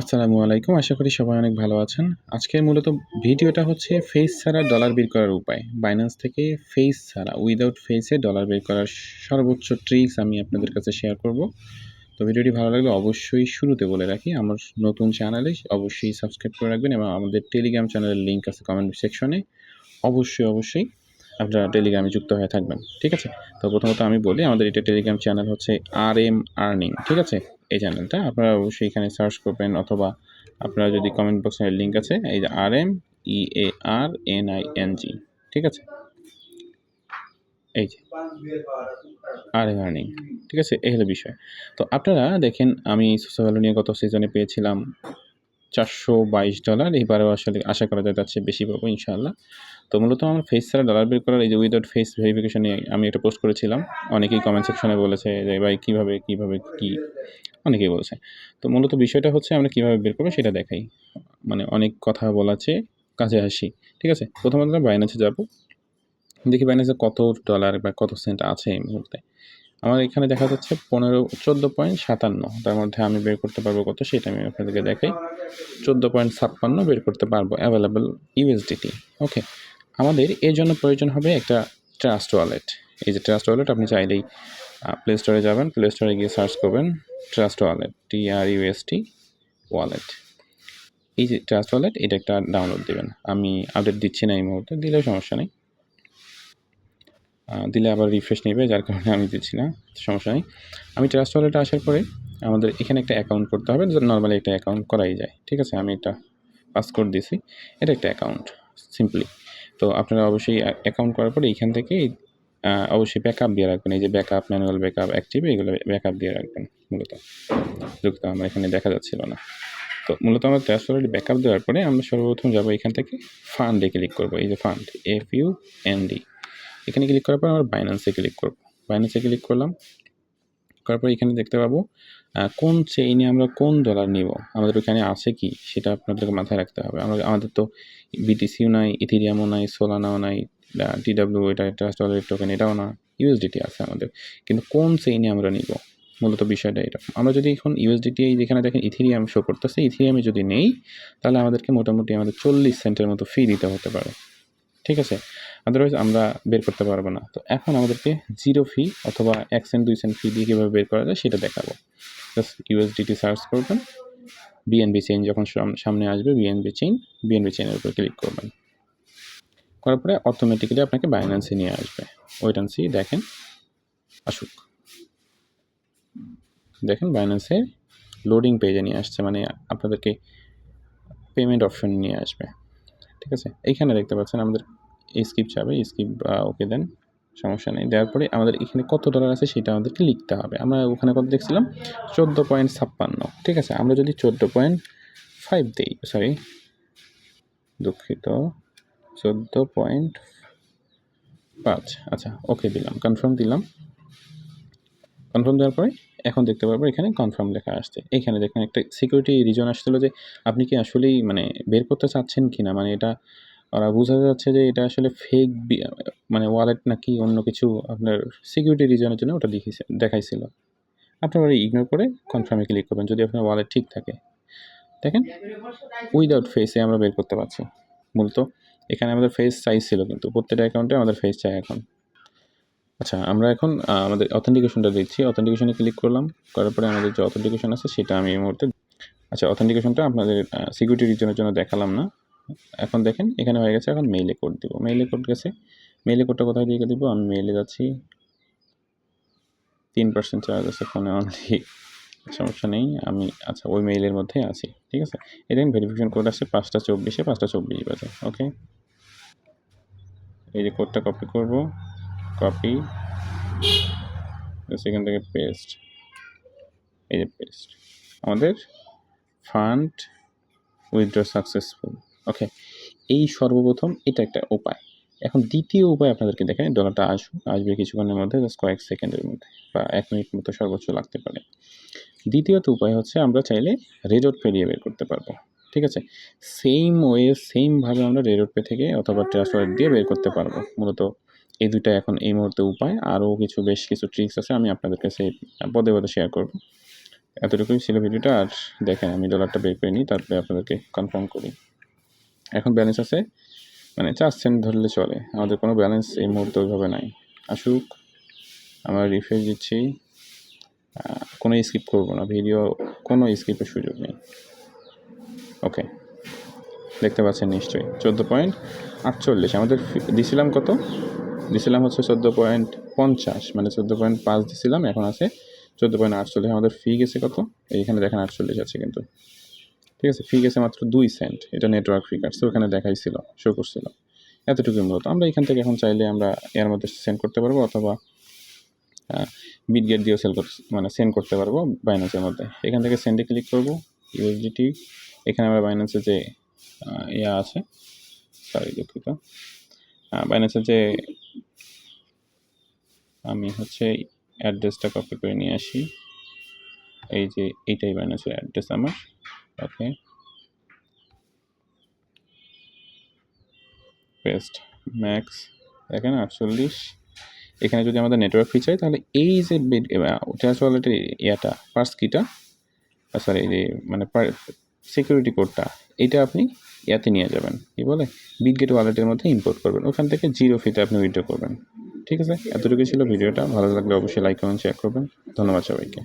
আসসালামু আলাইকুম, আশা করি সবাই অনেক ভালো আছেন। আজকের মূলত ভিডিওটা হচ্ছে ফেস ছাড়া ডলার বের করার উপায়। বাইন্যান্স থেকে ফেস ছাড়া উইদাউট ফেসে ডলার বের করার সর্বোচ্চ ট্রিক্স আমি আপনাদের কাছে শেয়ার করব। তো ভিডিওটি ভালো লাগলে অবশ্যই শুরুতে বলে রাখি, আমার নতুন চ্যানেলে অবশ্যই সাবস্ক্রাইব করে রাখবেন এবং আমাদের টেলিগ্রাম চ্যানেলের লিঙ্ক আছে কমেন্ট সেকশনে অবশ্যই অবশ্যই আপনারা টেলিগ্রামে যুক্ত হয়ে থাকবেন, ঠিক আছে? তো প্রথমত আমি বলি, আমাদের এটা টেলিগ্রাম চ্যানেল হচ্ছে আর এম আর্নিং ঠিক আছে? এই চ্যানেলটা আপনারা অবশ্যই এখানে সার্চ করবেন অথবা আপনারা যদি কমেন্ট বক্সে লিঙ্ক আছে, এই যে R M E A R N I N G ঠিক আছে? এই যে আর এম আর্নিং ঠিক আছে? এই হলো বিষয়। তো আপনারা দেখেন, আমি সোশ্যাল ভ্যালু নিয়ে গত সিজনে পেয়েছিলাম চারশো বাইশ ডলার এবারেও আসলে আশা করা যায় তার চেয়ে বেশি পাবো, ইনশাআল্লাহ। তো মূলত আমার ফেস ছাড়া ডলার বের করার এই যে উইদাউট ফেস ভেরিফিকেশনে আমি একটা পোস্ট করেছিলাম, অনেকেই কমেন্ট সেকশনে বলেছে যে, ভাই, কীভাবে কীভাবে, কী? অনেকেই বলেছে। তো মূলত বিষয়টা হচ্ছে আমরা কীভাবে বের করব সেটা দেখাই। মানে অনেক কথা বলাছে কাজে আসি, ঠিক আছে? প্রথমত আমরা বাইন্যান্সে যাব। দেখি বাইন্যান্সে কত ডলার বা কত সেন্ট আছে এই মুহূর্তে। আমার এখানে দেখা যাচ্ছে পনেরো, চোদ্দ পয়েন্ট সাতান্ন। তার মধ্যে আমি বের করতে পারব কত সেটা আমি আপনাদেরকে দেখাই। চোদ্দ পয়েন্ট ছাপ্পান্ন বের করতে পারব অ্যাভেলেবেল ইউএসডিটি ওকে আমাদের এর জন্য প্রয়োজন হবে একটা ট্রাস্ট ওয়ালেট এই যে ট্রাস্ট ওয়ালেট আপনি চাইলেই প্লে স্টোরে যাবেন প্লে স্টোরে গিয়ে সার্চ করবেন। ট্রাস্ট ওয়ালেট টি আর ইউএসটি ওয়ালেট এই যে ট্রাস্ট ওয়ালেট এটা একটা ডাউনলোড দেবেন। আমি আপডেট দিচ্ছি না এই মুহূর্তে, দিলেও সমস্যা নেই। দিলে আবার রিফ্রেশ নেবে, যার কারণে আমি দিচ্ছি না, সমস্যা নেই। আমি ট্রাস্ট ওয়ালেটে আসার পরে আমাদের এখানে একটা অ্যাকাউন্ট করতে হবে নর্মালি একটা অ্যাকাউন্ট করাই যায়। ঠিক আছে? আমি এটা পাসকোড দিছি, এটা একটা অ্যাকাউন্ট সিম্পলি তো আপনারা অবশ্যই অ্যাকাউন্ট করার পরে এইখান থেকে অবশ্যই ব্যাকআপ দিয়ে রাখবেন। এই যে ব্যাকআপ ম্যানুয়াল ব্যাকআপ অ্যাক্টিভ এগুলো ব্যাকআপ দিয়ে রাখবেন মূলত। যুক্ত আমার এখানে দেখা যাচ্ছিল না। তো মূলত আমরা ক্যাশ ওয়ালেট ব্যাকআপ দেওয়ার পরে আমরা সর্বপ্রথম যাব এখান থেকে ফান্ডে ক্লিক করব। এই যে fund F U N D এখানে ক্লিক করার পর আমরা বাইন্যান্সে ক্লিক করব। বাইন্যান্সে ক্লিক করলাম। করার পর এখানে দেখতে পাবো কোন চেইনে আমরা কোন ডলার নিব? আমাদের ওখানে আছে কি? সেটা আপনাদেরকে মাথায় রাখতে হবে। আমরা, আমাদের তো বিটিসিও নাই ইথিরিয়ামও নাই সোলানাও নাই টিডাব্লিউ এটা ট্রাস্ট ডলারের টোকেন এটাও না ইউএসডিটি আছে আমাদের। কিন্তু কোন চেইনে আমরা নিব? মূলত বিষয়টা এটা। আমরা যদি এখন ইউএসডিটি যেখানে দেখেন ইথিরিয়াম শো করতেছে ইথিরিয়ামে যদি নেই, তাহলে আমাদেরকে মোটামুটি আমাদের চল্লিশ সেন্টের মতো ফি দিতে হতে পারে। ঠিক আছে? আদারওয়াইজ আমরা বের করতে পারব না। তো এখন আমাদেরকে জিরো ফি অথবা এক সেন্ট দুই সেন্ট ফি দিয়ে কীভাবে বের করা যায় সেটা দেখাবো। ইউএসডিটি সার্চ করবেন। বিএনবি চেইন যখন সামনে আসবে বিএনবি চেইন বিএনবি চেইনের উপর ক্লিক করবেন। করার পরে অটোমেটিক্যালি আপনাকে বাইন্যান্সে নিয়ে আসবে। ওয়েট অ্যান্ড সি দেখেন, আসুক। দেখেন বাইন্যান্সে লোডিং পেজে নিয়ে আসছে মানে আপনাদেরকে পেমেন্ট অপশন নিয়ে আসবে। ঠিক আছে? এইখানে দেখতে পাচ্ছেন আমাদের স্কিপ যাবে স্কিপ ওকে দেন সমস্যা নেই। দেওয়ার পরে আমাদের এখানে কত ডলার আছে সেটা আমাদেরকে লিখতে হবে। আমরা ওখানে কত দেখছিলাম? চোদ্দ পয়েন্ট ছাপ্পান্ন। ঠিক আছে? আমরা যদি চোদ্দ পয়েন্ট ফাইভ দিই সরি দুঃখিত, চোদ্দ পয়েন্ট পাঁচ। আচ্ছা ওকে দিলাম কনফার্ম দিলাম। কনফার্ম দেওয়ার পরে এখন দেখতে পারব এখানে কনফার্ম লেখা আসছে। এখানে দেখেন একটা সিকিউরিটি রিজন আসছিল যে আপনি কি আসলেই মানে বের করতে চাচ্ছেন কি না মানে এটা ওরা বোঝা যাচ্ছে যে এটা আসলে ফেক মানে ওয়ালেট নাকি অন্য কিছু আপনার সিকিউরিটি রিজনের জন্য ওটা দেখিয়েছে দেখাইছিল। আপনারা ইগনোর করে কনফার্মে ক্লিক করবেন, যদি আপনার ওয়ালেট ঠিক থাকে। দেখেন উইদাউট ফেসে আমরা বের করতে পারছি, মূলত। এখানে আমাদের ফেস চাই ছিল কিন্তু, প্রত্যেকটা অ্যাকাউন্টে আমাদের ফেস চাই এখন। আচ্ছা আমরা এখন আমাদের অথেন্টিকেশনটা দিচ্ছি অথেন্টিকেশনে ক্লিক করলাম, করার পরে আমাদের যে অথেন্টিকেশন আছে, সেটা আমি এই মুহূর্তে আচ্ছা অথেন্টিকেশনটা আপনাদের সিকিউরিটি রিজনের জন্য দেখালাম না। এখন দেখেন, এখানে হয়ে গেছে এখন মেইলে কোড দিব। মেইলে কোড গেছে। মেইলে কোডটা কোথায় দিয়ে দিব? আমি মেইলে যাচ্ছি। তিন পার্সেন্ট চার্জ আছে ফোনে অনলি সমস্যা নেই, আমি আচ্ছা ওই মেইলের মধ্যে আছি, ঠিক আছে? এটা ভেরিফিকেশন কোড আছে পাঁচটা চব্বিশে, পাঁচটা চব্বিশ বাজে ওকে এই যে কোডটা কপি করব কপি সেখান থেকে পেস্ট এই যে পেস্ট আমাদের ফান্ড উইথড্র সাকসেসফুল ওকে এই সর্বপ্রথম এটা একটা উপায়। এখন দ্বিতীয় উপায় আপনাদেরকে দেখেন ডলারটা আসুক আসবে কিছুক্ষণের মধ্যে জাস্ট কয়েক সেকেন্ডের মধ্যে বা এক মিনিট মতো সর্বোচ্চ লাগতে পারে। দ্বিতীয়ত উপায় হচ্ছে আমরা চাইলে রেডট পে দিয়ে বের করতে পারব, ঠিক আছে? সেম ওয়ে সেমভাবে আমরা রেডট পে থেকে অথবা ট্রান্সফার দিয়ে বের করতে পারব। মূলত এই দুইটা এখন এই মুহূর্তে উপায়। আরও কিছু, বেশ কিছু ট্রিক্স আছে, আমি আপনাদের কাছে পদে পদে শেয়ার করব। এতটুকুই ছিল ভিডিওটা, আর দেখেন আমি ডলারটা বের করে নিই, তারপরে আপনাদেরকে কনফার্ম করি। এখন ব্যালেন্স আছে। মানে চার সেন্ট ধরলে চলে। আমাদের কোনো ব্যালেন্স এই মুহূর্তে ওইভাবে নাই। আসুক, আমরা রিফ্রেশ দিচ্ছি। কোনো স্কিপ করব না। ভিডিও কোনো স্কিপের সুযোগ নেই। ওকে দেখতে পাচ্ছেন নিশ্চয়ই। চোদ্দ পয়েন্ট আটচল্লিশ। আমাদের দিছিলাম কত? দিছিলাম হচ্ছে চোদ্দ পয়েন্ট পঞ্চাশ। মানে চোদ্দ পয়েন্ট পাঁচ দিছিলাম, এখন আছে চোদ্দ পয়েন্ট আটচল্লিশ। আমাদের ফি গেছে কত? এইখানে দেখেন আটচল্লিশ আছে কিন্তু। ঠিক আছে? ফি গেছে মাত্র দুই সেন্ট এটা নেটওয়ার্ক ফি কাটছে ওখানে দেখাইছিল শো করছিল। এতটুকুই মূলত। আমরা এখান থেকে এখন চাইলে আমরা এর মধ্যে সেন্ড করতে পারব অথবা বিটগেট দিয়েও সেল মানে সেন্ড করতে পারব বাইন্যান্সের মধ্যে। এখান থেকে সেন্ডে ক্লিক করব ইউএসডিটি এখানে আমরা বাইন্যান্সের যে ইয়া আছে সরি দুঃখিত। বাইন্যান্সের যে, আমি হচ্ছে অ্যাড্রেসটা কপি করে নিয়ে আসি। এই যে, এইটাই বাইন্যান্সের অ্যাড্রেস আমার। ওকে পেস্ট ম্যাক্স দেখেন আটচল্লিশ। এখানে যদি আমাদের নেটওয়ার্ক ফি চাই, তাহলে এই যে ট্রান্স ওয়ালেটের ইয়াটা পার্স কিটা সরি এই যে মানে সিকিউরিটি কোডটা এটা আপনি ইয়াতে নিয়ে যাবেন। কি বলে? বিগগেট ওয়ালেটের মধ্যে ইম্পোর্ট করবেন। ওখান থেকে জিরো ফিতে আপনি উইথড্র করবেন। ঠিক আছে? এতটুকু ছিল ভিডিওটা। ভালো লাগলে অবশ্যই লাইক কমেন্ট শেয়ার করবেন। ধন্যবাদ সবাইকে।